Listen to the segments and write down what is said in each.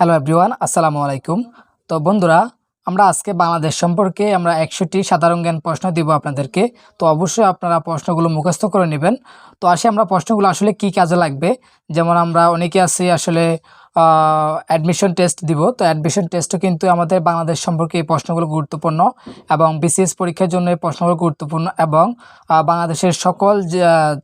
Hello everyone আসসালামু আলাইকুম তো বন্ধুরা, আমরা আজকে বাংলাদেশ সম্পর্কে আমরা একশোটি সাধারণ জ্ঞান প্রশ্ন দিব আপনাদেরকে। তো অবশ্যই আপনারা প্রশ্নগুলো মুখস্থ করে নেবেন। তো আসে আমরা প্রশ্নগুলো আসলে কি কাজে লাগবে? যেমন আমরা অনেকে আছি আসলে অ্যাডমিশন টেস্ট দিব। তো অ্যাডমিশন টেস্টও কিন্তু আমাদের বাংলাদেশ সম্পর্কে এই প্রশ্নগুলো গুরুত্বপূর্ণ এবং বিসিএস পরীক্ষার জন্য এই প্রশ্নগুলো গুরুত্বপূর্ণ এবং বাংলাদেশের সকল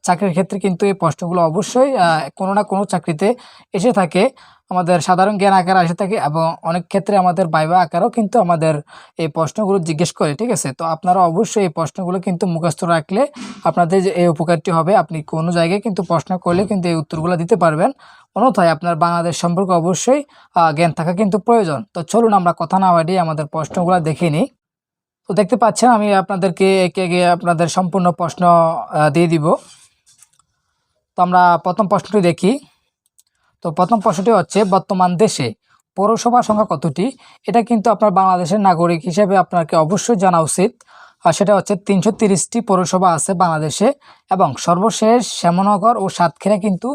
চাকরির ক্ষেত্রে কিন্তু এই প্রশ্নগুলো অবশ্যই কোনো না কোনো চাকরিতে এসে থাকে। আমাদের সাধারণ জ্ঞান আকারে আসে থাকে এবং অনেক ক্ষেত্রে আমাদের বাইবা আকারেও কিন্তু আমাদের এই প্রশ্নগুলো জিজ্ঞেস করে, ঠিক আছে? তো আপনারা অবশ্যই এই প্রশ্নগুলো কিন্তু মুখস্থ রাখলে আপনাদের যে এই উপকারটি হবে, আপনি কোনো জায়গায় কিন্তু প্রশ্ন করলে কিন্তু এই উত্তরগুলো দিতে পারবেন। অন্যথায় আপনার বাংলাদেশ সম্পর্কে অবশ্যই জ্ঞান থাকা কিন্তু প্রয়োজন। তো চলুন আমরা কথা না বাড়িয়ে আমাদের প্রশ্নগুলো দেখে নিই। তো দেখতে পাচ্ছেন, আমি আপনাদেরকে একে একে আপনাদের সম্পূর্ণ প্রশ্ন দিয়ে দিব। তো আমরা প্রথম প্রশ্নটি দেখি। তো প্রথম প্রশ্নটি হচ্ছে, বর্তমান দেশে পৌরসভা সংখ্যা কতটি? এটা কিন্তু আপনার বাংলাদেশের নাগরিক হিসেবে আপনাকে অবশ্যই জানা উচিত। আর সেটা হচ্ছে, তিনশো তিরিশটি পৌরসভা আছে বাংলাদেশে এবং সর্বশেষ শ্যামনগর ও সাতক্ষীরা কিন্তু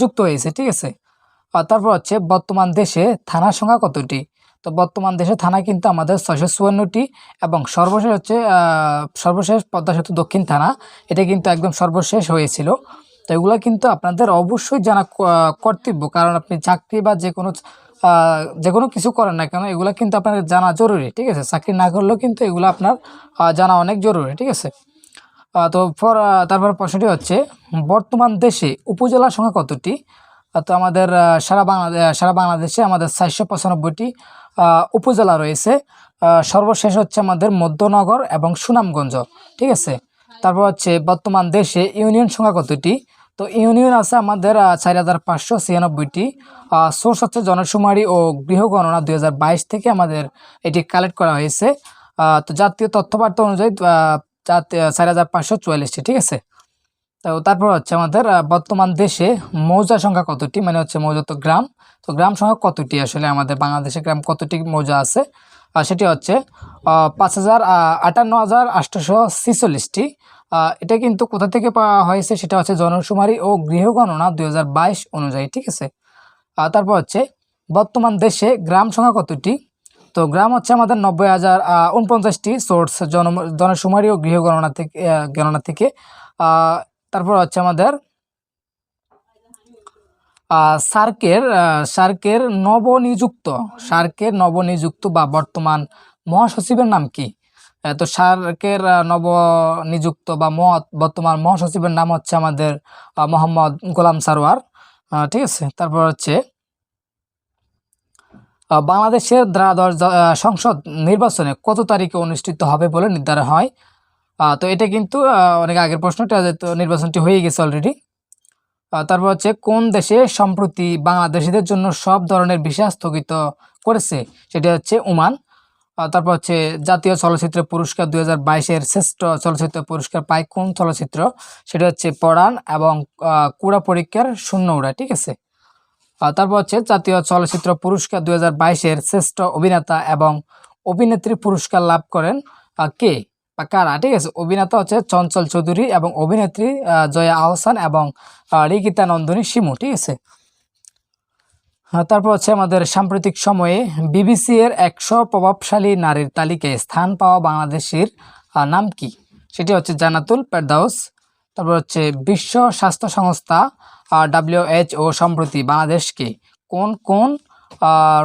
যুক্ত হয়েছে, ঠিক আছে? তারপর হচ্ছে, বর্তমান দেশে থানা সংখ্যা কতটি? তো বর্তমান দেশে থানা কিন্তু আমাদের ছয়শো চুয়ান্নটি এবং সর্বশেষ হচ্ছে সর্বশেষ পদ্মা সেতু দক্ষিণ থানা। এটা কিন্তু একদম সর্বশেষ হয়েছিল। তো এগুলো কিন্তু আপনাদের অবশ্যই জানা কর্তব্য। কারণ আপনি চাকরি বা যে কোনো যে কোনো কিছু করেন না কেন, এগুলো কিন্তু আপনার জানা জরুরি, ঠিক আছে? চাকরি না করলেও কিন্তু এগুলো আপনার জানা অনেক জরুরি, ঠিক আছে? তো তারপর প্রশ্নটি হচ্ছে, বর্তমান দেশে উপজেলা সংখ্যা কতটি? তো আমাদের সারা বাংলাদেশ সারা বাংলাদেশে আমাদের চারশো পঁচানব্বইটি উপজেলা রয়েছে। সর্বশেষ হচ্ছে আমাদের মধ্যনগর এবং সুনামগঞ্জ, ঠিক আছে? তারপর হচ্ছে বর্তমান দেশে ইউনিয়ন সংখ্যা কতটি? তো ইউনিয়ন আছে আমাদের চার হাজার পাঁচশো ছিয়ানব্বইটি। সোর্স হচ্ছে জনশুমারি ও গৃহ গণনা দুই থেকে আমাদের এটি কালেক্ট করা হয়েছে। তো জাতীয় তথ্যবার্তা অনুযায়ী চার হাজার পাঁচশো চুয়াল্লিশটি, ঠিক আছে? তো তারপর হচ্ছে আমাদের বর্তমান দেশে মৌজা সংখ্যা কতটি? মানে হচ্ছে মৌজা তো গ্রাম। তো গ্রাম সংখ্যা কতটি আসলে? আমাদের বাংলাদেশে গ্রাম কতটি মৌজা আছে? সেটি হচ্ছে পাঁচ হাজার আটান্ন হাজার আটশোশো ছিচল্লিশটি। এটা কিন্তু কোথা থেকে পাওয়া হয়েছে সেটা হচ্ছে জনশুমারি ও গৃহগণনা দুই হাজার বাইশ অনুযায়ী, ঠিক আছে? তারপর হচ্ছে, বর্তমান দেশে গ্রাম সংখ্যা কতটি? তো গ্রাম হচ্ছে আমাদের নব্বই হাজার উনপঞ্চাশটি সোর্স জন জনশুমারি ও গৃহগণনা থেকে গণনা থেকে। তারপর হচ্ছে আমাদের সার্কের সার্কের নবনিযুক্ত সার্কের নবনিযুক্ত বা বর্তমান মহাসচিবের নাম কি? তো সার্কের নবনিযুক্ত বা মহ বর্তমান মহাসচিবের নাম হচ্ছে আমাদের মোহাম্মদ গোলাম সারোয়ার। ঠিক আছে? তারপর হচ্ছে বাংলাদেশের দ্বাদশ সংসদ নির্বাচনে কত তারিখে অনুষ্ঠিত হবে বলে নির্ধারণ হয়? তো এটা কিন্তু অনেক আগের প্রশ্নটা যেহেতু নির্বাচনটি হয়ে গেছে অলরেডি তারপর হচ্ছে, কোন দেশে সম্প্রতি বাংলাদেশিদের জন্য সব ধরনের ভিসা স্থগিত করেছে? সেটা হচ্ছে ওমান। তারপর হচ্ছে জাতীয় চলচ্চিত্র পুরস্কার দুই হাজার বাইশের শ্রেষ্ঠ চলচ্চিত্র পুরস্কার পায় কোন চলচ্চিত্র? সেটা হচ্ছে পড়ান এবং কুড়া পরীক্ষার শূন্য উড়া, ঠিক আছে? তারপর হচ্ছে জাতীয় চলচ্চিত্র পুরস্কার দুই হাজার বাইশের শ্রেষ্ঠ অভিনেতা এবং অভিনেত্রী পুরস্কার লাভ করেন কে? বা কারা? ঠিক আছে, অভিনেতা হচ্ছে চঞ্চল চৌধুরী এবং অভিনেত্রী জয়া আহসান এবং রিকিতা নন্দনী শিমু, ঠিক আছে? তারপর হচ্ছে আমাদের সাম্প্রতিক সময়ে বিবিসি এর একশো প্রভাবশালী নারীর তালিকায় স্থান পাওয়া বাংলাদেশের নাম কি? সেটি হচ্ছে জানাতুল পেরদাউস তারপর হচ্ছে বিশ্ব স্বাস্থ্য সংস্থা ডাব্লিউএইচও সম্প্রতি বাংলাদেশকে কোন কোন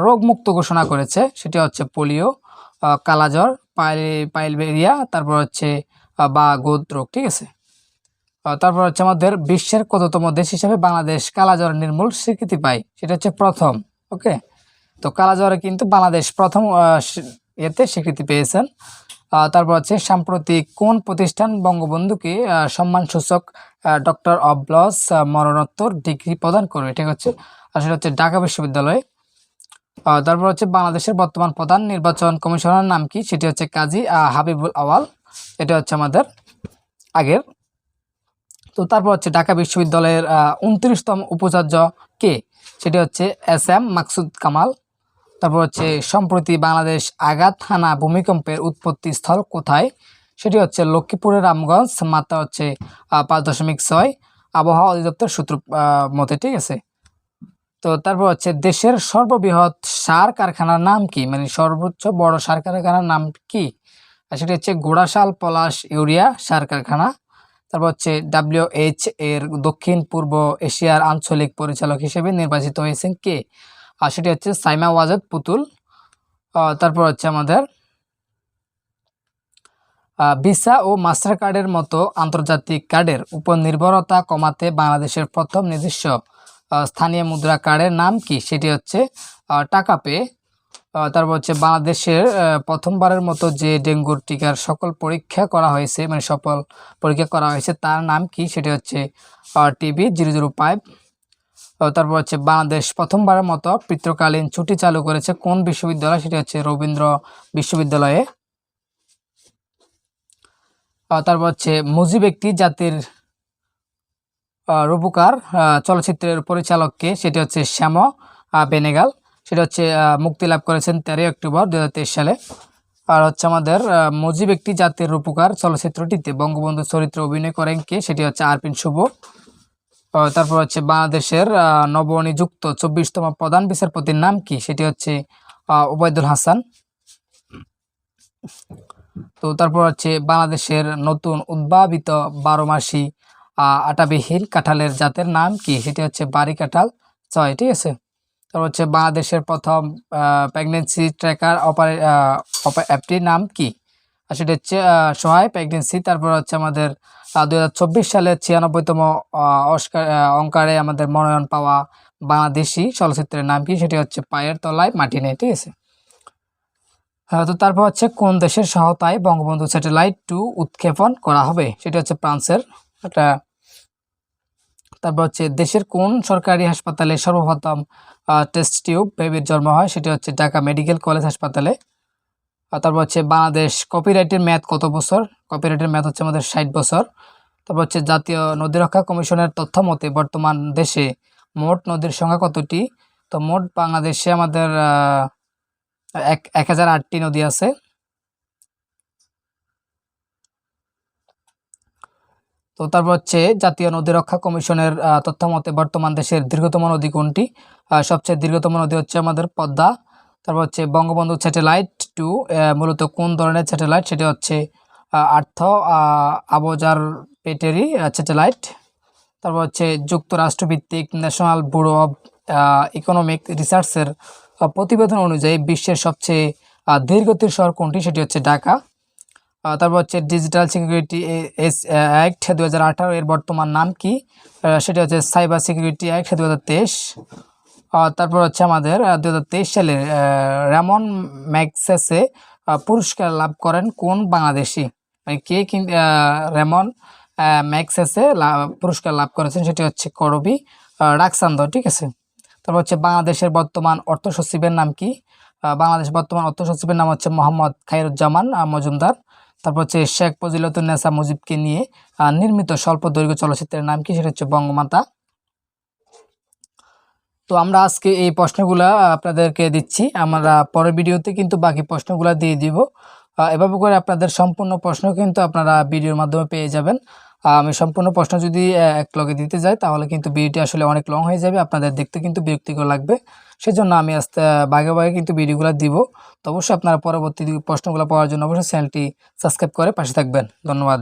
রোগমুক্ত ঘোষণা করেছে? সেটি হচ্ছে পোলিও কালাজ্বর, পাইল পাইলবেরিয়া তারপর হচ্ছে বা গোদ রোগ ঠিক আছে? তারপর হচ্ছে আমাদের বিশ্বের কততম দেশ হিসেবে বাংলাদেশ কালাজ্বর নির্মূল স্বীকৃতি পায়? সেটা হচ্ছে প্রথম, ওকে? তো কালাজ্বরে কিন্তু বাংলাদেশ প্রথম এতে স্বীকৃতি পেয়েছেন। তারপর হচ্ছে সাম্প্রতিক কোন প্রতিষ্ঠান বঙ্গবন্ধুকে সম্মানসূচক ডক্টর অব লস মরণোত্তর ডিগ্রি প্রদান করবে? এটা হচ্ছে সেটা হচ্ছে ঢাকা বিশ্ববিদ্যালয়। তারপর হচ্ছে বাংলাদেশের বর্তমান প্রধান নির্বাচন কমিশনার নাম কি? সেটি হচ্ছে কাজী হাবিবুল আওয়াল। এটা হচ্ছে আমাদের আগের তো তারপর হচ্ছে ঢাকা বিশ্ববিদ্যালয়ের উনত্রিশতম উপাচার্য কে? সেটি হচ্ছে এস এম মাকসুদ কামাল। তারপর হচ্ছে সম্প্রতি বাংলাদেশ আঘাত হানা ভূমিকম্পের উৎপত্তি স্থল কোথায়? সেটি হচ্ছে লক্ষ্মীপুরের রামগঞ্জ, মাত্রা হচ্ছে পাঁচ দশমিক ছয়। আবহাওয়া অধিদপ্তর সূত্র মতে, ঠিক আছে? তো তারপর হচ্ছে দেশের সর্ববৃহৎ সার কারখানার নাম কি? মানে সর্বোচ্চ বড় সার কারখানার নাম কি? সেটা হচ্ছে গোড়াশাল পলাশ ইউরিয়া সার কারখানা। তারপর হচ্ছে ডাব্লিউএইচ এর দক্ষিণ, পূর্ব এশিয়ার আঞ্চলিক পরিচালক হিসেবে নির্বাচিত হয়েছেন কে? আর সেটি হচ্ছে সাইমা ওয়াজেদ পুতুল। তারপর হচ্ছে আমাদের ভিসা ও মাস্টার কার্ডের মতো আন্তর্জাতিক কার্ডের উপর নির্ভরতা কমাতে বাংলাদেশের প্রথম নিজস্ব স্থানীয় মুদ্রা কার্ডের নাম কি? সেটি হচ্ছে টাকা পে তারপর হচ্ছে বাংলাদেশের প্রথমবারের মতো যে ডেঙ্গুর টিকার সকল পরীক্ষা করা হয়েছে মানে সফল পরীক্ষা করা হয়েছে, তার নাম কি? সেটি হচ্ছে টিবি জিরো জিরো ফাইভ। তারপর হচ্ছে বাংলাদেশ প্রথমবারের মতো পিতৃকালীন ছুটি চালু করেছে, কোন বিশ্ববিদ্যালয়? সেটি হচ্ছে রবীন্দ্র বিশ্ববিদ্যালয়ে। তারপর হচ্ছে মুজিব একটি জাতির রূপকার চলচ্চিত্রের পরিচালককে, সেটি হচ্ছে শ্যাম বেনেগাল। সেটা হচ্ছে মুক্তি লাভ করেছেন তেরোই অক্টোবর দুই হাজার তেইশ সালে। আর হচ্ছে আমাদের মুজিব একটি জাতির রূপকার চলচ্চিত্রটিতে বঙ্গবন্ধু চরিত্রে অভিনয় করেন কে? সেটি হচ্ছে আরপিন শুভ। তারপর হচ্ছে বাংলাদেশের নবনিযুক্ত চব্বিশতম প্রধান বিচারপতির নাম কি? সেটি হচ্ছে ওবায়দুল হাসান। তো তারপর হচ্ছে বাংলাদেশের নতুন উদ্ভাবিত বারো মাসি আটাবিহীন কাঁঠালের জাতের নাম কি? সেটি হচ্ছে বাড়ি কাঁঠাল ছয়, ঠিক আছে? তারপর হচ্ছে বাংলাদেশের প্রথম প্রেগনেন্সি ট্র্যাকার অপারে অ্যাপটির নাম কি? আর সেটা হচ্ছে সহায় প্রেগনেন্সি তারপর হচ্ছে আমাদের দু সালের ছিয়ানব্বইতম অস্কার অঙ্কারে আমাদের মনোনয়ন পাওয়া বাংলাদেশি চলচ্চিত্রের নাম কি? সেটি হচ্ছে পায়ের তলায় মাটি নেই ঠিক আছে? হ্যাঁ, তো তারপর হচ্ছে কোন দেশের সহায়তায় বঙ্গবন্ধু স্যাটেলাইট টু উৎক্ষেপণ করা হবে? সেটা হচ্ছে ফ্রান্সের একটা তারপর হচ্ছে দেশের কোন সরকারি হাসপাতালে সর্বপ্রথম টেস্ট টিউব বেবির জন্ম হয় সেটা হচ্ছে ঢাকা মেডিকেল কলেজ হাসপাতালে। তারপর হচ্ছে বাংলাদেশ কপিরাইটের মেয়াদ কত বছর? কপিরাইটের মেয়াদ হচ্ছে আমাদের ষাট বছর। তারপর হচ্ছে জাতীয় নদী রক্ষা কমিশনের তথ্য মতে বর্তমান দেশে মোট নদীর সংখ্যা কতটি? তো মোট বাংলাদেশে আমাদের এক এক হাজার আটটি নদী আছে। তো তারপর হচ্ছে জাতীয় নদী রক্ষা কমিশনের তথ্য মতে বর্তমান দেশের দীর্ঘতম নদী কোনটি? সবচেয়ে দীর্ঘতম নদী হচ্ছে আমাদের পদ্মা। তারপর হচ্ছে বঙ্গবন্ধু স্যাটেলাইট টু মূলত কোন ধরনের স্যাটেলাইট? সেটা হচ্ছে আর্থ আবজার পেটেরি স্যাটেলাইট। তারপর হচ্ছে যুক্তরাষ্ট্রভিত্তিক ন্যাশনাল ব্যুরো অব ইকোনমিক রিসার্চের প্রতিবেদন অনুযায়ী বিশ্বের সবচেয়ে ধীরগতির শহর কোনটি? সেটি হচ্ছে ঢাকা। তারপর হচ্ছে ডিজিটাল সিকিউরিটি এস অ্যাক্ট দু হাজার আঠারো এর বর্তমান নাম কি? সেটা হচ্ছে সাইবার সিকিউরিটি অ্যাক্ট দু হাজার তেইশ তারপর হচ্ছে আমাদের দু হাজার তেইশ সালে ম্যাগসেসে আহ, পুরস্কার লাভ করেন কোন বাংলাদেশি? মানে কে রেমন ম্যাক্সেসে পুরস্কার লাভ করেছেন সেটি হচ্ছে করবি রাকসান্দ ঠিক আছে? তারপর হচ্ছে বাংলাদেশের বর্তমান অর্থ সচিবের নাম কি? বাংলাদেশ বর্তমান অর্থ সচিবের নাম হচ্ছে মোহাম্মদ খাইরুজ্জামান মজুমদার। তারপর হচ্ছে শেখ ফজিলতুন্নেসা মুজিবকে নিয়ে নির্মিত স্বল্প দৈর্ঘ্য চলচ্চিত্রের নাম কি? সেটা হচ্ছে বঙ্গমাতা। তো আমরা আজকে এই প্রশ্নগুলা আপনাদেরকে দিচ্ছি। আমরা পরের ভিডিওতে কিন্তু বাকি প্রশ্নগুলা দিয়ে দিব। এভাবে করে আপনাদের সম্পূর্ণ প্রশ্ন কিন্তু আপনারা ভিডিওর মাধ্যমে পেয়ে যাবেন। আমি সম্পূর্ণ প্রশ্ন যদি এক লগে দিতে যাই তাহলে কিন্তু ভিডিওটি আসলে অনেক লং হয়ে যাবে। আপনাদের দেখতে কিন্তু বিরক্তিকর লাগবে। সেজন্য আমি আস্তে বাগে বাগে কিন্তু ভিডিওগুলো দিব। তো অবশ্যই আপনারা পরবর্তী প্রশ্নগুলো পাওয়ার জন্য অবশ্যই চ্যানেলটি সাবস্ক্রাইব করে পাশে থাকবেন। ধন্যবাদ।